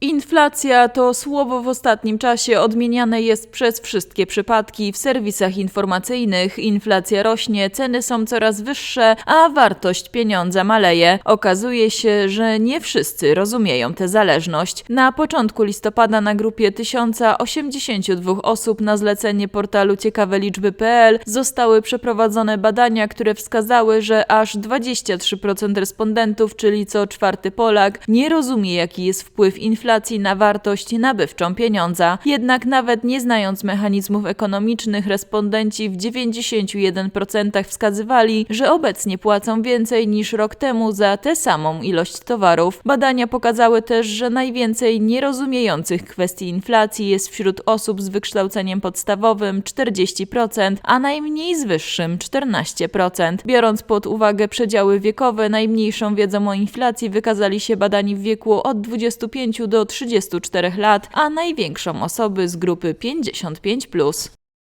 Inflacja to słowo w ostatnim czasie odmieniane jest przez wszystkie przypadki w serwisach informacyjnych. Inflacja rośnie, ceny są coraz wyższe, a wartość pieniądza maleje. Okazuje się, że nie wszyscy rozumieją tę zależność. Na początku listopada na grupie 1082 osób na zlecenie portalu ciekaweliczby.pl zostały przeprowadzone badania, które wskazały, że aż 23% respondentów, czyli co czwarty Polak, nie rozumie, jaki jest wpływ inflacji na wartość nabywczą pieniądza. Jednak nawet nie znając mechanizmów ekonomicznych, respondenci w 91% wskazywali, że obecnie płacą więcej niż rok temu za tę samą ilość towarów. Badania pokazały też, że najwięcej nierozumiejących kwestii inflacji jest wśród osób z wykształceniem podstawowym 40%, a najmniej z wyższym 14%. Biorąc pod uwagę przedziały wiekowe, najmniejszą wiedzą o inflacji wykazali się badani w wieku od 25 do 34 lat, a największą osoby z grupy 55+.